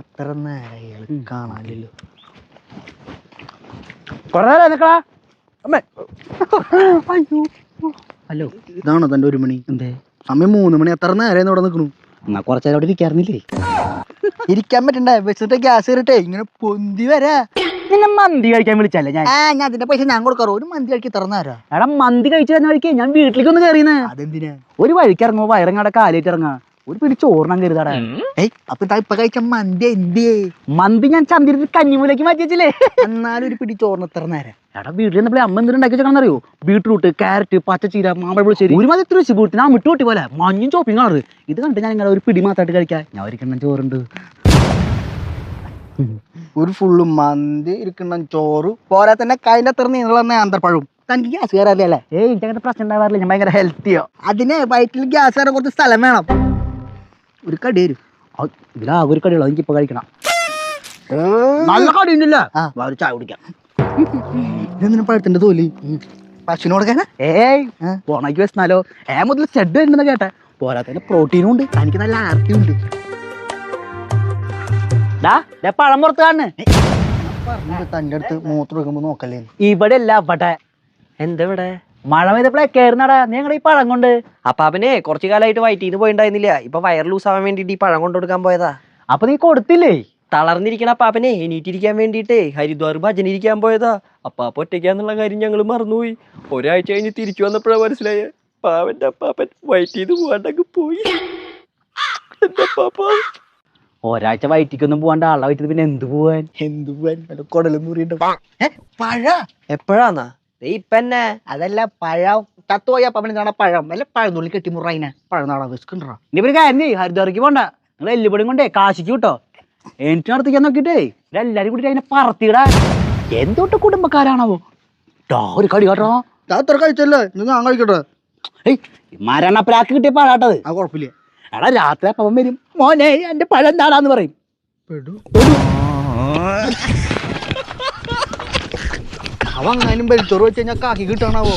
അത്ര നേരം കാണാനില്ലല്ലോ. കൊറേ നേരം നിക്കളാ അമ്മേ. അയ്യോ. ഹലോ. ഇതാണോ തന്റെ ഒരു മണി? എന്തേ? അമ്മ മൂന്ന് മണി അത്ര നേരം ഇവിടെ നിൽക്കണു എന്നാ കുറച്ചേരം അവിടെ ഇരിക്കാറുന്നില്ലേ ഇരിക്കാൻ പറ്റണ്ടേ? വെച്ചിട്ട് ഗ്യാസ് കയറിട്ടെ ഇങ്ങനെ പൊന്തി വരാ. നിന്നെ മന്തി കഴിക്കാൻ വിളിച്ചല്ലേ ഞാൻ? ആ ഞാൻ അതിന്റെ പൈസ ഞാൻ കൊടുക്കാറോ. ഒരു മന്തി കഴിക്കി തറന്നാരാ എടാ മന്തി കഴിച്ചു തന്നെ വഴിക്ക് ഞാൻ വീട്ടിലേക്ക് ഒന്ന് കയറിയെന്ന് അതെന്തിനാ? ഒരു വഴിക്ക് ഇറങ്ങുമ്പോ വയറങ്ങാടെ കാലേറ്റ് ഇറങ്ങാ. ഒരു പിടി ഓർണം കരുതാടാ. ഏയ് അപ്പൊ ഇപ്പൊ കഴിച്ച മന്തി എന്തിയേ മന്തി ഞാൻ ചന്തിരി കഞ്ഞിമൂലേക്ക് മാറ്റി വെച്ചില്ലേ? എന്നാലും ഒരു പിടി ചോറിന് എത്ര നേരം. എടാ വീട്ടിൽ നിന്നപ്പോഴേ അമ്മ എന്തിനും ഉണ്ടാക്കി വെച്ചാൽ അറിയോ ബീട്രൂട്ട് കാരറ്റ് പച്ചച്ചീര മാമ്പഴ പുളിശ്ശേരി. ഒരു മതി ഞാൻ ബൂട്ടിന് ആ മിട്ടുകൂട്ടി പോലെ. മഞ്ഞും ചോപ്പിങ് കാണത് ഇത് കണ്ട് ഞാൻ ഇങ്ങനെ ഒരു പിടി മാത്രമായിട്ട് കഴിക്കാം. ഞാൻ ഒരിക്കണം ചോറുണ്ട്. ഒരു ഫുള്ള് മന്തി ഇരിക്കുന്ന ചോറ്. പോരാ തന്നെ കൈന്റെ അത്ര നീളമുള്ള നേന്ത്രപ്പഴവും തനിക്ക് ഗ്യാസ് കയറാല്ലേ അല്ലേ ഏയ് എനിക്ക് അങ്ങനെ പ്രശ്നം ഉണ്ടാവാറില്ല. ഞാൻ ഭയങ്കര ഹെൽത്തിയോ അതിന് വയറ്റിൽ ഗ്യാസ് കയറാൻ കുറച്ച് സ്ഥലം വേണം. ഒരു കടി വരും ഇതിലാകെ ഒരു കടിയുള്ളൂ എനിക്കിപ്പോ കഴിക്കണം. നല്ല കടി ഉണ്ടല്ല? ഒരു ചായ കുടിക്കാം. ഇതെന്തിനും പഴത്തിന്റെ തോലി? പശുവിനോട് ഏയ് പോണക്കി പോണയ്ക്ക് വെച്ചാലോ ഏ മുതൽ ഷെഡ് ഉണ്ടെന്ന് കേട്ടെ. പോരാത്തതിന്റെ പ്രോട്ടീനും ഉണ്ട്. എനിക്ക് നല്ല ആർത്തി ഉണ്ട്. പഴം പുറത്ത് പറഞ്ഞിട്ട് തന്റെ അടുത്ത് മൂത്രം നോക്കല്ലേ? ഇവിടെ. അല്ല അവിടെ എന്താ ഇവിടെ? മഴ പെയ്തപ്പോഴേ കയറുന്നടാ ഞങ്ങളുടെ ഈ പഴം കൊണ്ട്? അപ്പൊ അവനെ കുറച്ചു കാലമായിട്ട് വയറ്റീന്ന് പോയിണ്ടായിരുന്നില്ല? ഇപ്പൊ വയർ ലൂസ് ആവാൻ വേണ്ടിട്ട് ഈ പഴം കൊണ്ടുകൊടുക്കാൻ പോയതാ. അപ്പൊ നീ കൊടുത്തില്ലേ? തളർന്നിരിക്കണ അപ്പാപ്പനെ എണീറ്റിരിക്കാൻ വേണ്ടിട്ടേ ഹരിദ്വാർ ഭജന ഇരിക്കാൻ പോയതാ. അപ്പാപ്പ ഒറ്റയ്ക്കാന്നുള്ള കാര്യം ഞങ്ങൾ മറന്നുപോയി. ഒരാഴ്ച കഴിഞ്ഞ് തിരിച്ചു വന്നപ്പോഴാ മനസ്സിലായ പാവന്റെ അപ്പാപ്പൻ വയറ്റീന്ന് പോവാണ്ടങ്ങ് പോയി. ഒരാഴ്ച വയറ്റിക്കൊന്നും പോകാണ്ട് ആളെ വയറ്റത് പിന്നെ എന്ത് പോവാൻ? എന്ത് പോവാൻ? കൊടലും മുറിയുണ്ട്. പഴ? എപ്പോഴാന്നാ? ഇപ്പന്നെ അതല്ല പഴം തത്തുപോയ അപ്പം എന്താണ് പഴം. അല്ല പഴന്നുള്ളി കെട്ടി മുറയിനെ പഴം നാടാ വിസ്കണ്ടാ ഇനി പിന്നെ കാര്യം ചെയ്യ്. ഹരിദ്വാർക്ക് പോണ്ട. നിങ്ങൾ എല്ലുപടിയും കൊണ്ടേ കാശിക്ക് കിട്ടോ എനിക്ക് നടത്തിക്കാൻ നോക്കിട്ടേ എല്ലാരും കൂടി അതിനെ പറത്തിടാ എന്തോട്ട് കുടുംബക്കാരാണാവോ? ടാ ഒരു കടി കേട്ടോ. താത്ര കഴിച്ചല്ലേ? ഇന്ന് ഞാൻ കഴിക്കട്ടെ. ഏയ് കിട്ടിയ പഴാട്ടത്. ആ കുഴപ്പമില്ല. എടാ രാത്രി അപ്പം വരും. മോനെ എന്റെ പഴം എന്താടാന്ന് പറയും. പെടു. അവ അങ്ങാനും ബലിച്ചോറ് വെച്ച് കഴിഞ്ഞാൽ കാക്കി കിട്ടണാവോ?